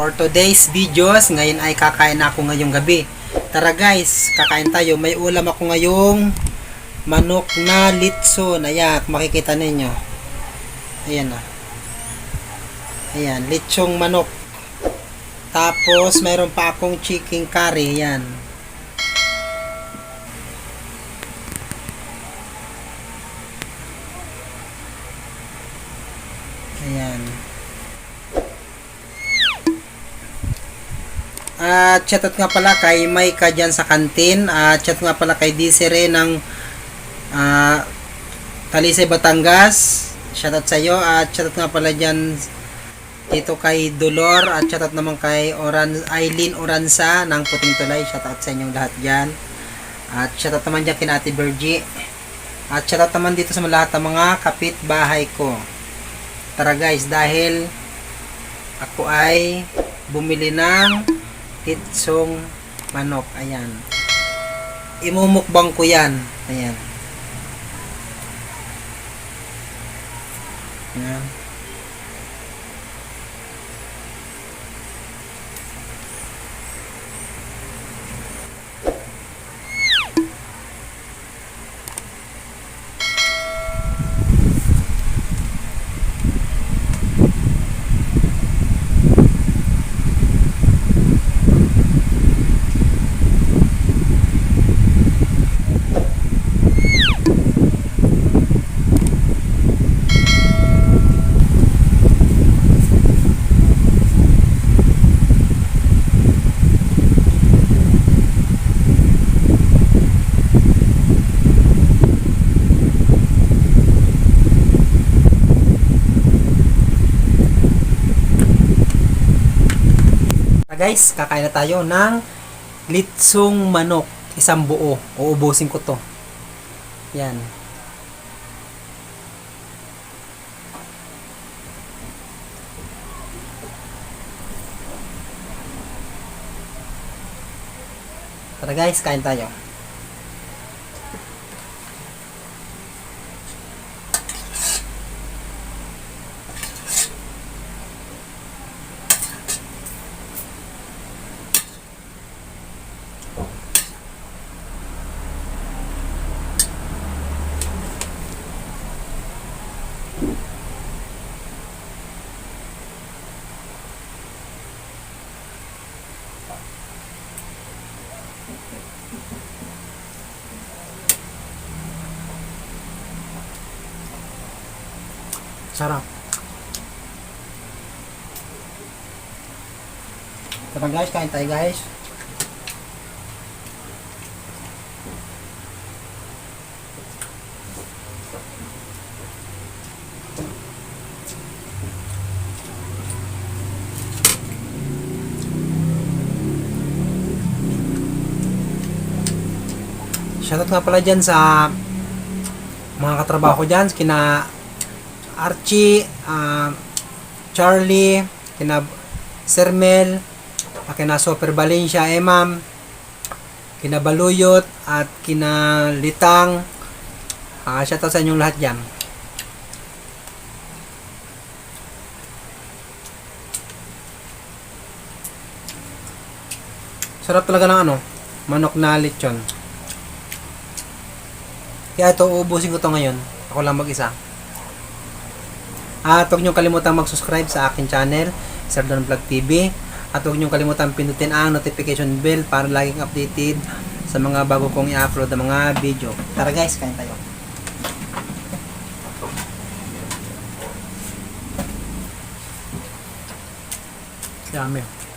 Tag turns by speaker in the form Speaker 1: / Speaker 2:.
Speaker 1: for today's videos. Ngayon ay kakain na ako ngayong gabi. Tara guys, kakain tayo. May ulam ako ngayong manok na litson. Ayan, makikita ninyo. Ayan na. Ayan, litsong manok. Tapos, mayroon pa akong chicken curry. Ayan. Ayan. At chatot nga pala kay Mike dyan sa kantin. At chat nga pala kay Desiree ng ah, Talisay, Batangas. Shoutout sa iyo. At shoutout nga pala dyan dito kay Dolor. At shoutout naman kay Oran, Eileen Oranza ng Puting Tulay. Shoutout sa inyong lahat dyan. At shoutout naman dyan kina Ate Bergie. At shoutout naman dito sa lahat ng mga kapitbahay ko. Tara guys, dahil ako ay bumili ng titsong manok. Ayan. Imumukbang ko yan. Ayan. Ayan. Guys, kakain na tayo ng litsong manok. Isang buo. Uubusin ko to. Yan. Tara guys, kain tayo. Sarap. Tara guys, kain tayo guys. Shoutout nga pala dyan sa mga katrabaho ko dyan, kina Archie, ah, Charlie, kina Sir Mel, kina Super Valencia, Emam, kina Baluyot, at kina Litang. Uh, shoutout sa inyong lahat dyan. Sarap talaga ng ano, manok na lechon. Kaya ito, uubusin ko to ngayon. Ako lang mag-isa. At huwag niyong kalimutan mag-subscribe sa akin channel, Sir Don Vlog TV. At huwag niyong kalimutan pindutin ang notification bell para laging updated sa mga bago kong i-upload na mga video. Tara guys, kain tayo. Dami.